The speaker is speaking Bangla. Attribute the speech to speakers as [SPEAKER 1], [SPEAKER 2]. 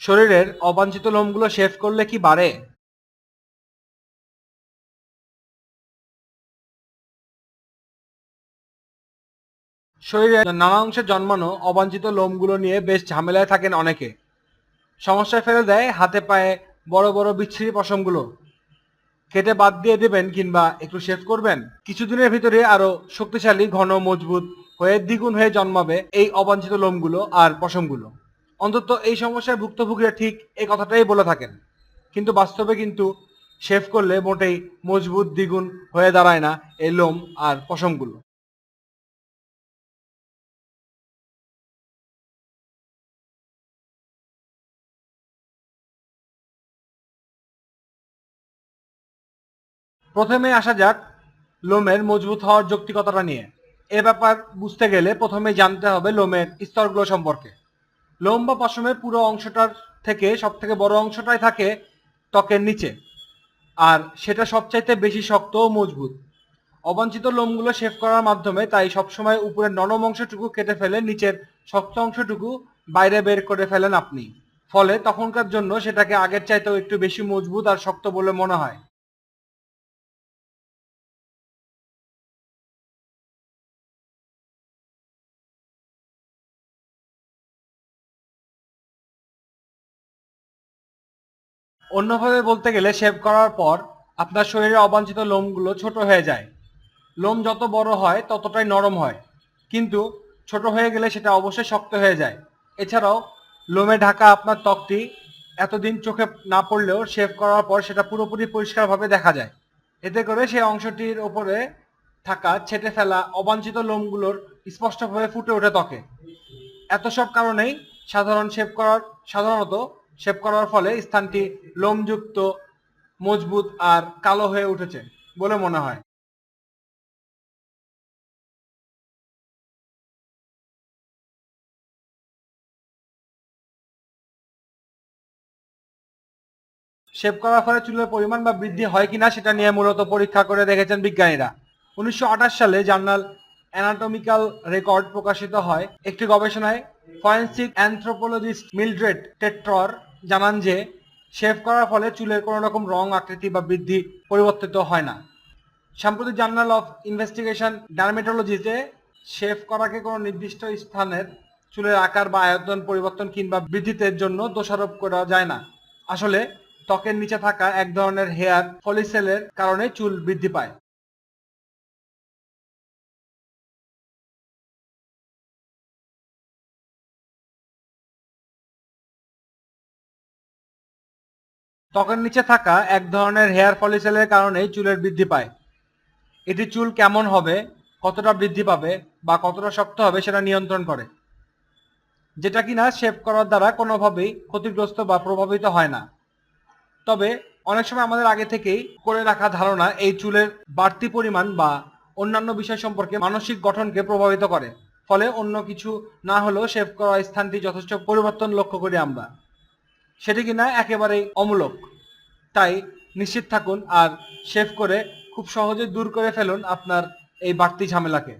[SPEAKER 1] শরীরের অবাঞ্ছিত লোমগুলো শেভ করলে কি বাড়ে? শরীরের নানা অংশে জন্মানো অবাঞ্ছিত লোমগুলো নিয়ে বেশ ঝামেলায় থাকেন অনেকে। সমস্যায় ফেলে দেয় হাতে পায়ে বড় বড় বিচ্ছিরি পশমগুলো। কেটে বাদ দিয়ে দেবেন কিংবা একটু শেভ করবেন? কিছুদিনের ভিতরে আরও শক্তিশালী, ঘন, মজবুত হয়ে দ্বিগুণ হয়ে জন্মাবে এই অবাঞ্ছিত লোমগুলো আর পশমগুলো। অন্তত এই সমস্যায় ভুক্তভোগীরা ঠিক এই কথাটাই বলে থাকেন। কিন্তু বাস্তবে কিন্তু শেভ করলে মোটেই মজবুত, দ্বিগুণ হয়ে দাঁড়ায় না এই লোম আর পশমগুলো। প্রথমে আসা যাক লোমের মজবুত হওয়ার যৌক্তিকতাটা নিয়ে। এ ব্যাপার বুঝতে গেলে প্রথমে জানতে হবে লোমের স্তরগুলো সম্পর্কে। লোম বা পশমের পুরো অংশটার থেকে সব থেকে বড় অংশটাই থাকে ত্বকের নিচে। আর সেটা সবচাইতে বেশি শক্ত ও মজবুত। অবাঞ্ছিত লোমগুলো শেভ করার মাধ্যমে তাই সবসময় উপরের নরম অংশটুকু কেটে ফেলে নিচের শক্ত অংশটুকু বাইরে বের করে ফেলেন আপনি। ফলে তখনকার জন্য সেটাকে আগের চাইতেও একটু বেশি মজবুত আর শক্ত বলে মনে হয়। অন্যভাবে বলতে গেলে শেভ করার পর আপনার শরীরে অবাঞ্ছিত লোমগুলো ছোট হয়ে যায়। লোম যত বড় হয়, ততটাই নরম হয়। কিন্তু ছোট হয়ে গেলে সেটা অবশ্যই শক্ত হয়ে যায়। এছাড়াও, লোমে ঢাকা আপনার ত্বকটি এতদিন চোখে না পড়লেও শেভ করার পর সেটা পুরোপুরি পরিষ্কারভাবে দেখা যায়। এতে করে সেই অংশটির ওপরে থাকা, ছেটে ফেলা অবাঞ্ছিত লোমগুলোর স্পষ্টভাবে ফুটে ওঠে ত্বকে। এত সব কারণেই সাধারণ শেভ করার সাধারণত শেভ করার ফলে স্থানটি লোমযুক্ত, মজবুত আর কালো হয়ে উঠেছে বলে মনে হয়। শেভ করার ফলে চুলের পরিমাণ বা বৃদ্ধি হয় কিনা সেটা নিয়ে মূলত পরীক্ষা করে দেখেছেন বিজ্ঞানীরা। উনিশশো আঠাশ সালে জার্নাল অ্যানাটমিক্যাল রেকর্ড প্রকাশিত হয়। একটি গবেষণায় ফরেন্সিক অ্যানথ্রোপোলজিস্ট মিলড্রেড টেট্রর জানান যে শেভ করার ফলে চুলের কোনো রকম রং, আকৃতি বা বৃদ্ধি পরিবর্তিত হয় না। সাম্প্রতিক জার্নাল অফ ইনভেস্টিগেশন ডার্মেটোলজিতে শেভ করাকে কোনো নির্দিষ্ট স্থানের চুলের আকার বা আয়তন পরিবর্তন কিংবা বৃদ্ধিতে জন্য দোষারোপ করা যায় না। আসলে, ত্বকের নিচে থাকা এক ধরনের হেয়ার ফলিসেলের কারণে চুল বৃদ্ধি পায়। ত্বকের নিচে থাকা এক ধরনের হেয়ার ফলিসেলের কারণেই চুলের বৃদ্ধি পায়। এটি চুল কেমন হবে, কতটা বৃদ্ধি পাবে বা কতটা শক্ত হবে সেটা নিয়ন্ত্রণ করে। যেটা কিনা শেভ করার দ্বারা কোনোভাবেই ক্ষতিগ্রস্ত বা প্রভাবিত হয় না। তবে অনেক সময় আমাদের আগে থেকেই করে রাখা ধারণা এই চুলের বাড়তি পরিমাণ বা অন্যান্য বিষয় সম্পর্কে মানসিক গঠনকে প্রভাবিত করে। ফলে অন্য কিছু না হলেও শেভ করা স্থানটি যথেষ্ট পরিবর্তন লক্ষ্য করি আমরা। সেটি কিনা একেবারেই অমূলক। তাই নিশ্চিত থাকুন আর শেভ করে খুব সহজে দূর করে ফেলুন আপনার এই বাড়তি ঝামেলাকে।